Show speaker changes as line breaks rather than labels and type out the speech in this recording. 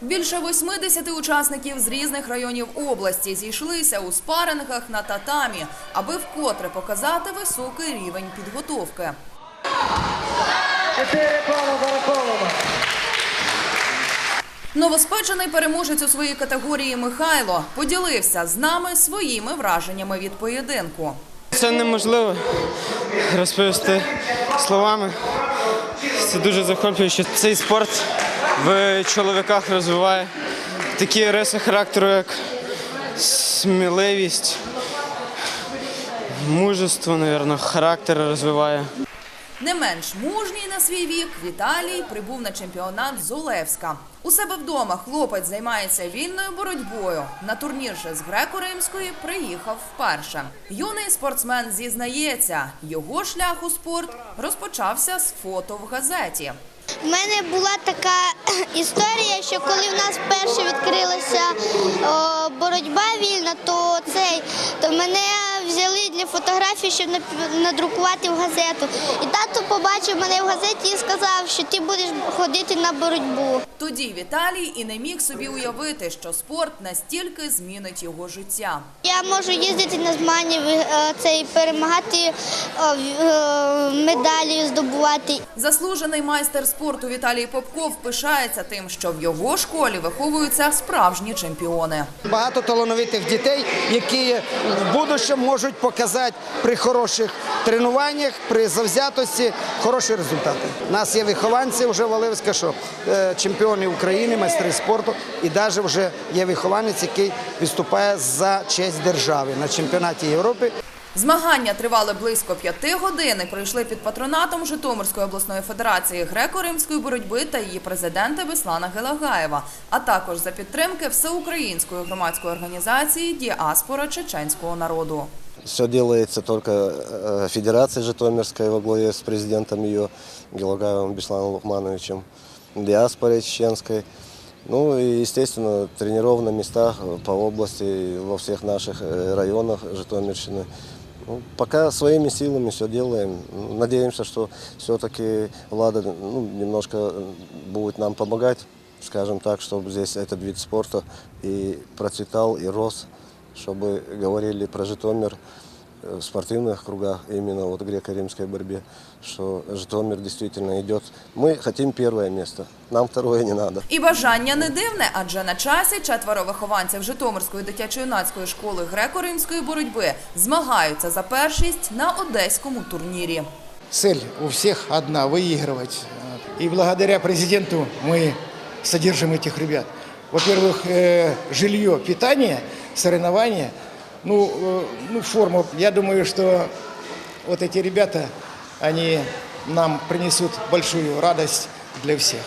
Більше 80 учасників з різних районів області зійшлися у спарингах на татамі, аби вкотре показати високий рівень підготовки.
Чотири.
Новоспечений переможець у своїй категорії Михайло поділився з нами своїми враженнями від поєдинку.
Це неможливо розповісти словами. Це дуже захоплююче. Цей спорт в чоловіках розвиває такі риси характеру, як сміливість, мужество, мабуть, характер розвиває.
Не менш мужній на свій вік Віталій прибув на чемпіонат з Олевська. У себе вдома хлопець займається вільною боротьбою. На турнір же з греко-римської приїхав вперше. Юний спортсмен зізнається, його шлях у спорт розпочався з фото в газеті.
У мене була така історія, що коли в нас вперше відкрилася боротьба вільна, то цей то мене взяли для фотографії, щоб надрукувати в газету. І тато побачив мене в газеті і сказав, що ти будеш ходити на боротьбу.
Тоді Віталій і не міг собі уявити, що спорт настільки змінить його життя.
Я можу їздити на змагання, ви- е, цей перемагати в- е, медалі, здобувати.
Заслужений майстер спорту Віталій Попков пишається тим, що в його школі виховуються справжні чемпіони.
Багато талановитих дітей, які в будущому можуть показати при хороших тренуваннях, при завзятості хороші результати. У нас є вихованці вже Валивська, що е, чемпіони України, майстри спорту, і навіть вже є вихованець, який виступає за честь держави на чемпіонаті Європи.
Змагання тривали близько п'яти годин і пройшли під патронатом Житомирської обласної федерації греко-римської боротьби та її президента Беслана Гелагаєва, а також за підтримки всеукраїнської громадської організації Діаспора чеченського народу.
Все делается только э, Федерацией Житомирской во главе с президентом ее Гелагаевым Бесланом Лукмановичем, диаспорой чеченской. Ну и, естественно, тренеров на местах по области, во всех наших э, районах Житомирщины. Ну, пока своими силами все делаем. Надеемся, что все-таки Влада ну, немножко э, будет нам помогать, скажем так, чтобы здесь этот вид спорта и процветал, и рос, чтобы говорили про Житомир э, в спортивных кругах, именно вот греко-римской борьбе, что Житомир действительно идет. Мы хотим первое место, нам второе не надо.
І бажання не дивне, адже на часі четверо вихованців Житомирської дитячо-юнацької школи греко-римської боротьби змагаються за першість на одеському турнірі.
Цель у всех одна – выигрывать. И благодаря президенту мы содержим этих ребят. Во-первых, э, жилье, питание, соревнования, ну, э, ну, форма. Я думаю, что вот эти ребята, они нам принесут большую радость для всех.